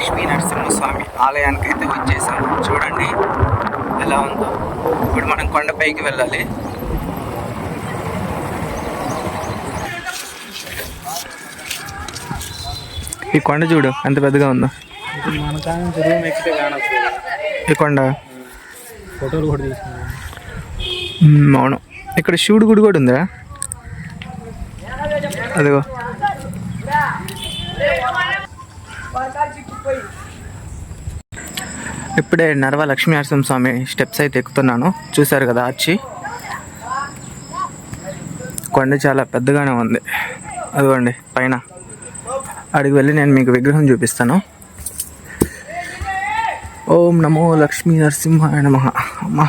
లక్ష్మీ నరసింహస్వామి ఆలయానికి అయితే వచ్చేసాము. చూడండి ఎలా ఉందో. ఇప్పుడు మనం కొండపైకి వెళ్ళాలి. ఈ కొండ చూడు ఎంత పెద్దగా ఉందో. ఈ కొండ. ఫోటోలు కూడా అవును. ఇక్కడ శివుడు గుడి కూడా ఉందిరా. అదిగో. ఇప్పుడే నర్వ లక్ష్మీ నరసింహ స్వామి స్టెప్స్ అయితే ఎక్కుతున్నాను. చూశారు కదా ఆర్చి కొండ చాలా పెద్దగానే ఉంది. అదిగోండి పైన. అడిగి వెళ్ళి నేను మీకు విగ్రహం చూపిస్తాను. ఓం నమో లక్ష్మీ నరసింహాయ నమ. అమ్మా.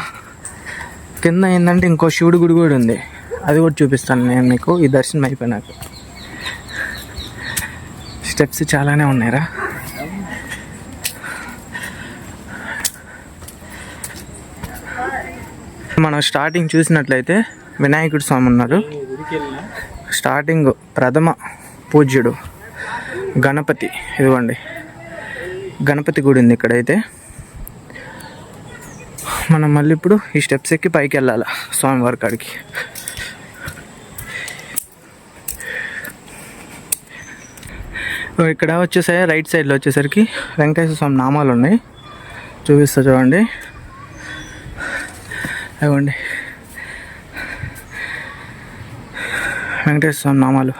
కింద ఏంటంటే ఇంకో శివుడి గుడి కూడా ఉంది. అది కూడా చూపిస్తాను నేను మీకు. ఈ దర్శనం అయిపోయినాక. స్టెప్స్ చాలానే ఉన్నాయిరా. మనం స్టార్టింగ్ చూసినట్లయితే వినాయకుడు స్వామి ఉన్నారు. స్టార్టింగ్ ప్రథమ పూజ్యుడు గణపతి. ఇదిగోండి. గణపతి గుడి ఉంది ఇక్కడైతే. మనం మళ్ళీ ఇప్పుడు ఈ స్టెప్స్ ఎక్కి పైకి వెళ్ళాలి స్వామివారి కాడికి. ఇక్కడ వచ్చేసరి రైట్ సైడ్లో వచ్చేసరికి వెంకటేశ్వర స్వామి నామాలు ఉన్నాయి. చూపిస్తా చూడండి. ఇవ్వండి వెంకటేశ్వర స్వామి నామాలు.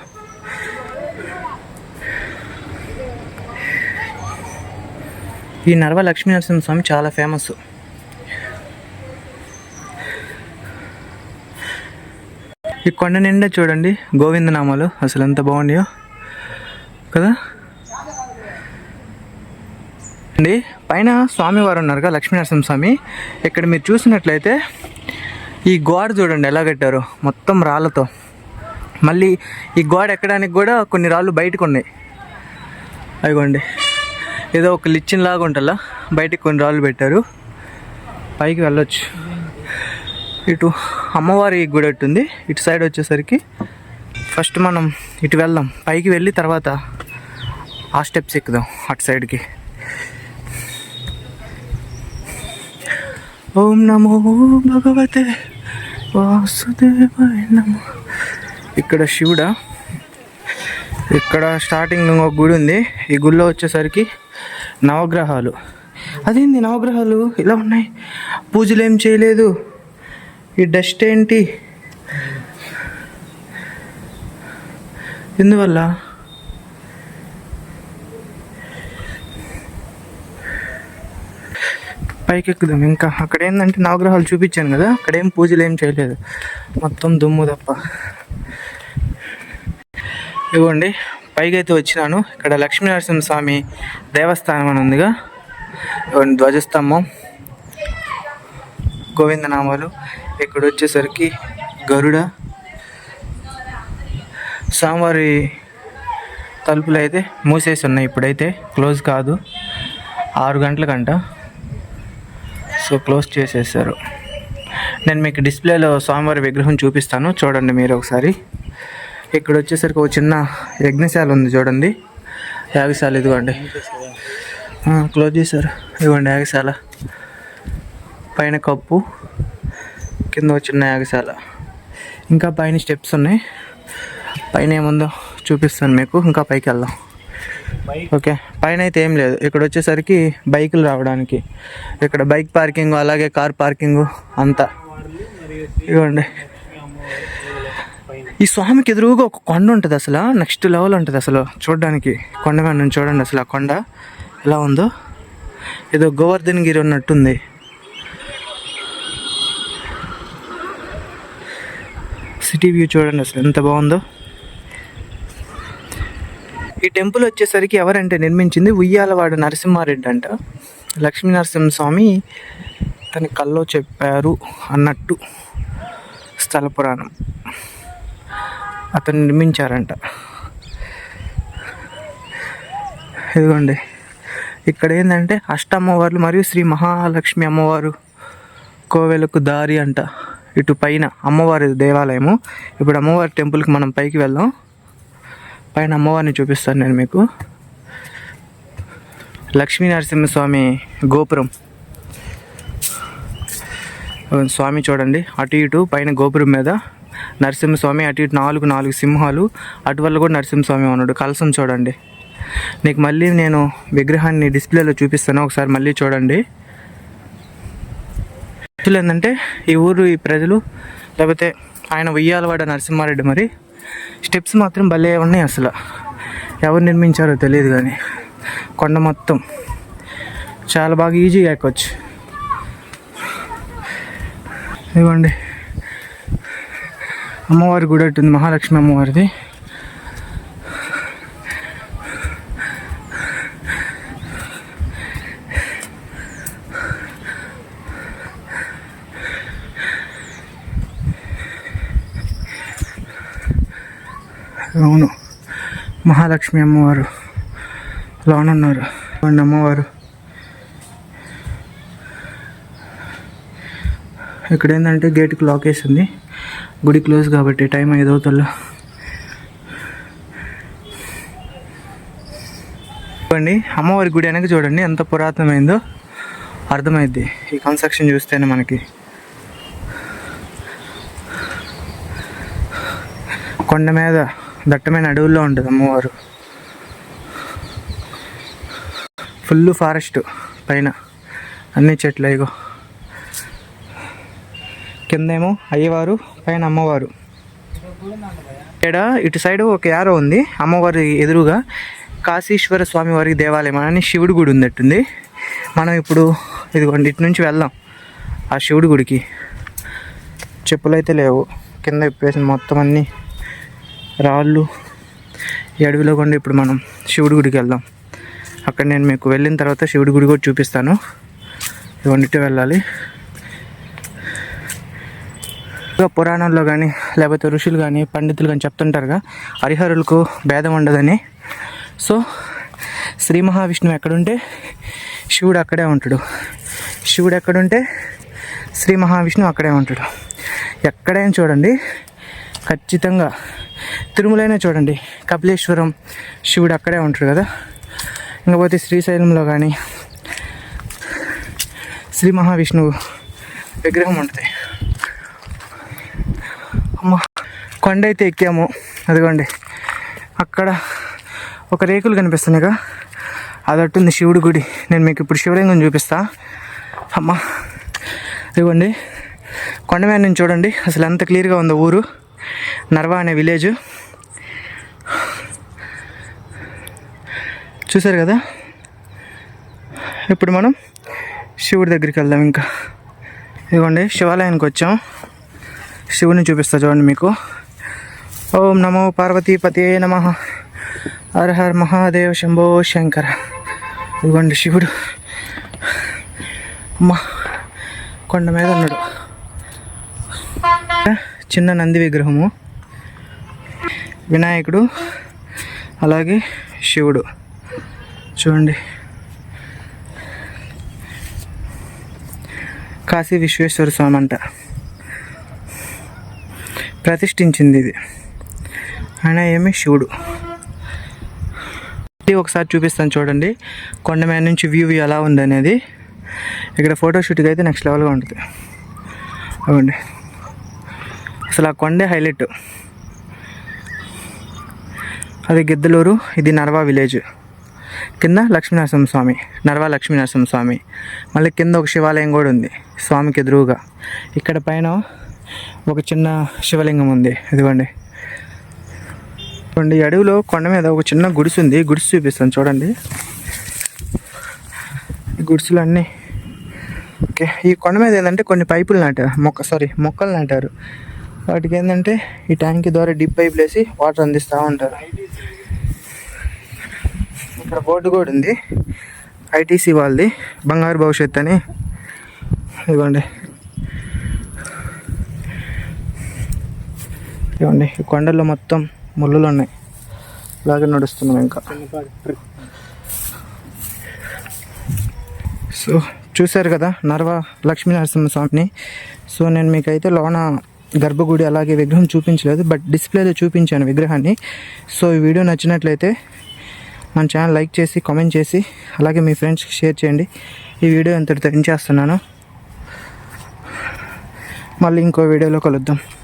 ఈ నర్వ లక్ష్మీ నరసింహ స్వామి చాలా ఫేమస్ ఈ కొండ నిండా చూడండి గోవింద నామాలు. అసలు ఎంత బాగున్నాయో కదా? అండి పైన స్వామివారు ఉన్నారు కదా స్వామి. ఇక్కడ మీరు చూసినట్లయితే ఈ గోడ చూడండి ఎలా కట్టారు మొత్తం రాళ్ళతో. మళ్ళీ ఈ గోడ ఎక్కడానికి కూడా కొన్ని రాళ్ళు బయటకు ఉన్నాయి. అదిగోండి. ఏదో ఒక లిచ్చిన్ లాగా ఉంటుందా బయటకు కొన్ని రాళ్ళు పెట్టారు. పైకి వెళ్ళొచ్చు. ఇటు అమ్మవారి గుడి ఉంది ఇటు సైడ్ వచ్చేసరికి ఫస్ట్ మనం ఇటు వెళ్దాం. పైకి వెళ్ళి తర్వాత ఆ స్టెప్స్ ఎక్కుదాం అటు సైడ్కి. ఓం నమో భగవతే వాసుదేవాయ నమో. ఇక్కడ శివుడా. ఇక్కడ స్టార్టింగ్ ఒక గుడి ఉంది. ఈ గుడిలో వచ్చేసరికి నవగ్రహాలు. అదేంది నవగ్రహాలు? ఇలా ఉన్నాయి. పూజలు ఏం చేయలేదు. ఈ డస్ట్ ఏంటి? ఎందువల్ల? పైకి ఎక్కుదాం ఇంకా అక్కడ ఏంటంటే నవగ్రహాలు చూపించాను కదా అక్కడ ఏం పూజలు ఏం చేయలేదు. మొత్తం దుమ్ము తప్ప. ఇవ్వండి పైకి అయితే వచ్చినాను. ఇక్కడ లక్ష్మీనరసింహ స్వామి దేవస్థానం అని ఉందిగా. ఇవ్వండి ధ్వజస్తంభం. గోవిందనామాలు. ఇక్కడ వచ్చేసరికి గరుడ. స్వామివారి తలుపులు అయితే మూసేసి ఉన్నాయి ఇప్పుడైతే. క్లోజ్ కాదు. ఆరు గంటలకంట. సో క్లోజ్ చేసేసారు. నేను మీకు డిస్ప్లేలో స్వామివారి విగ్రహం చూపిస్తాను. చూడండి మీరు ఒకసారి. ఇక్కడ వచ్చేసరికి ఒక చిన్న యజ్ఞశాల ఉంది చూడండి. యాగశాల ఇదిగోండి. క్లోజ్ చేశారు. ఇదిగోండి యాగశాల. పైన కప్పు కింద ఒక చిన్న యాగశాల. ఇంకా పైన స్టెప్స్ ఉన్నాయి. పైన ఏముందో చూపిస్తాను మీకు. ఇంకా పైకి వెళ్దాం. ఓకే పైన అయితే ఏం లేదు. ఇక్కడ వచ్చేసరికి బైకులు రావడానికి. ఇక్కడ బైక్ పార్కింగ్ అలాగే కార్ పార్కింగ్ అంతా. ఇవ్వండి ఈ స్వామికి ఎదురుగా ఒక కొండ ఉంటుంది అసలు. నెక్స్ట్ లెవెల్ ఉంటుంది అసలు చూడడానికి. కొండ మీద నుంచి చూడండి అసలు ఆ కొండ ఎలా ఉందో. ఏదో గోవర్ధన్ గిరి ఉన్నట్టుంది. సిటీ వ్యూ చూడండి అసలు ఎంత బాగుందో. ఈ టెంపుల్ వచ్చేసరికి ఎవరంటే నిర్మించింది ఉయ్యాలవాడ నరసింహారెడ్డి అంట. లక్ష్మీ నరసింహస్వామి తన కల్లో చెప్పారు అన్నట్టు స్థల పురాణం. అతను నిర్మించారంట. ఇదిగోండి. ఇక్కడ ఏంటంటే అష్ట అమ్మవార్లు మరియు శ్రీ మహాలక్ష్మి అమ్మవారు కోవెలకు దారి అంట. ఇటు పైన అమ్మవారి దేవాలయము. ఇప్పుడు అమ్మవారి టెంపుల్కి మనం పైకి వెళ్దాం. పైన అమ్మవారిని చూపిస్తాను నేను మీకు. లక్ష్మీ నరసింహస్వామి గోపురం. స్వామి చూడండి. అటు ఇటు పైన గోపురం మీద నరసింహస్వామి అటు ఇటు నాలుగు నాలుగు సింహాలు అటు వల్ల కూడా నరసింహస్వామి ఉన్నాడు. కలసం చూడండి. నీకు మళ్ళీ నేను విగ్రహాన్ని డిస్ప్లేలో చూపిస్తాను. ఒకసారి మళ్ళీ చూడండి. ఏంటంటే ఈ ఊరు ఈ ప్రజలు లేకపోతే ఆయన ఉయ్యాలవాడ నరసింహారెడ్డి మరి స్టెప్స్ మాత్రం భలే ఉన్నాయి అసలు. ఎవరు నిర్మించారో తెలియదు కానీ కొండ మొత్తం. చాలా బాగా ఈజీగా ఎక్కొచ్చు. ఇవ్వండి అమ్మవారి గుడి ఒకటి ఉంది మహాలక్ష్మి అమ్మవారిది. అవును. మహాలక్ష్మి అమ్మవారు. లోనున్నారు ఇవ్వండి అమ్మవారు. ఇక్కడ ఏంటంటే గేట్కి లాక్ వేసింది. గుడి క్లోజ్ కాబట్టి టైం ఐదు అవుతుందో చూడండి అమ్మవారి గుడి వెనక చూడండి ఎంత పురాతనమైందో అర్థమైద్ది. ఈ కన్స్ట్రక్షన్ చూస్తేనే మనకి. కొండ మీద దట్టమైన అడవుల్లో ఉంటుంది అమ్మవారు. ఫుల్ ఫారెస్ట్ పైన అన్ని చెట్లు ఇగో. కిందేమో అయ్యవారు పైన అమ్మవారు. ఇక్కడ ఇటు సైడ్ ఒక యారో ఉంది. అమ్మవారి ఎదురుగా కాశీశ్వర స్వామి వారికి దేవాలయం అని శివుడి గుడి ఉందట్టుంది. మనం ఇప్పుడు ఇదిగోండి ఇటు నుంచి వెళ్దాం ఆ శివుడి గుడికి. చెప్పులు అయితే లేవు. కింద ఇప్పేసి మొత్తం అన్నీ రాళ్ళు. ఈ అడవిలో కొండ ఇప్పుడు మనం శివుడి గుడికి వెళ్దాం. అక్కడ నేను మీకు వెళ్ళిన తర్వాత శివుడి గుడి కూడా చూపిస్తాను. ఇవన్నిటి వెళ్ళాలి. ఇంకా కానీ లేకపోతే ఋషులు కానీ పండితులు కానీ చెప్తుంటారుగా హరిహరులకు భేదం ఉండదని. సో శ్రీ మహావిష్ణువు ఎక్కడుంటే శివుడు అక్కడే ఉంటాడు. శివుడు ఎక్కడుంటే శ్రీ మహావిష్ణువు అక్కడే ఉంటాడు. ఎక్కడైనా చూడండి ఖచ్చితంగా. తిరుమలైనా చూడండి. కపిలేశ్వరం శివుడు అక్కడే ఉంటాడు కదా. ఇంకపోతే శ్రీశైలంలో కానీ శ్రీ మహావిష్ణువు విగ్రహం ఉంటుంది. అమ్మ కొండ అయితే ఎక్కాము. అదిగోండి. అక్కడ ఒక రేకులు కనిపిస్తున్నాయిగా. అదట్టుంది శివుడి గుడి. నేను మీకు ఇప్పుడు శివలింగం చూపిస్తా. అమ్మ ఇదిగోండి కొండ మీద నుంచి చూడండి. అసలు ఎంత క్లియర్గా ఉందో ఊరు. నర్వా అనే విలేజ్. చూసారు కదా? ఇప్పుడు మనం శివుడి దగ్గరికి వెళ్దాం ఇంకా. ఇదిగోండి శివాలయానికి వచ్చాం. శివుని చూపిస్తా చూడండి మీకు. ఓం నమో పార్వతీపతే నమ. హర హర్ మహాదేవ్ శంభో శంకర. ఇదిగోండి శివుడు అమ్మ కొండ మీద ఉన్నాడు. చిన్న నంది విగ్రహము. వినాయకుడు అలాగే శివుడు. చూడండి. కాశీ విశ్వేశ్వర స్వామి అంట. ప్రతిష్ఠించింది ఇది. ఆయన ఏమి? శివుడు. ఇది ఒకసారి చూపిస్తాను చూడండి. కొండ మీద నుంచి వ్యూ ఎలా ఉంది అనేది. ఇక్కడ ఫోటోషూట్కి అయితే నెక్స్ట్ లెవెల్గా ఉంటుంది. అవండి అసలు ఆ కొండే హైలైట్. అది గిద్దలూరు ఇది నర్వా విలేజ్. కింద లక్ష్మీనరసింహ స్వామి నర్వా లక్ష్మీనరసింహ స్వామి. మళ్ళీ కింద ఒక శివాలయం కూడా ఉంది స్వామికి ఎదురుగా. ఇక్కడ పైన ఒక చిన్న శివలింగం ఉంది ఇదిగోండి. చూడండి అడవిలో కొండ మీద ఒక చిన్న గుడిసె ఉంది గుడిసె చూపిస్తాను చూడండి. గుడిసులు అన్నీ ఓకే ఈ కొండ మీద ఏంటంటే కొన్ని పైపులు నాటారు మొక్క సారీ మొక్కలు నాటారు. వాటికి ఏంటంటే ఈ ట్యాంక్ ద్వారా డిప్ పైపులు వేసి వాటర్ అందిస్తూ ఉంటారు. ఇక్కడ బోర్డు కూడా ఉంది. ఐటీసీ వాళ్ళది. బంగారు భవిష్యత్ అని. ఇవ్వండి ఇవ్వండి ఈ కొండల్లో మొత్తం ముళ్ళులు ఉన్నాయి. ఇలాగే నడుస్తున్నాం ఇంకా. సో చూశారు కదా నర్వ లక్ష్మీ నరసింహ స్వామిని. సో నేను మీకైతే లోన గర్భగుడి అలాగే విగ్రహం చూపించలేదు బట్ డిస్ప్లేలో చూపించాను విగ్రహాన్ని. సో ఈ వీడియో నచ్చినట్లయితే మన ఛానల్ లైక్ చేసి కామెంట్ చేసి అలాగే మీ ఫ్రెండ్స్కి షేర్ చేయండి. ఈ వీడియో ఇంతటితో ఎండ్ మళ్ళీ ఇంకో వీడియోలో కలుద్దాం.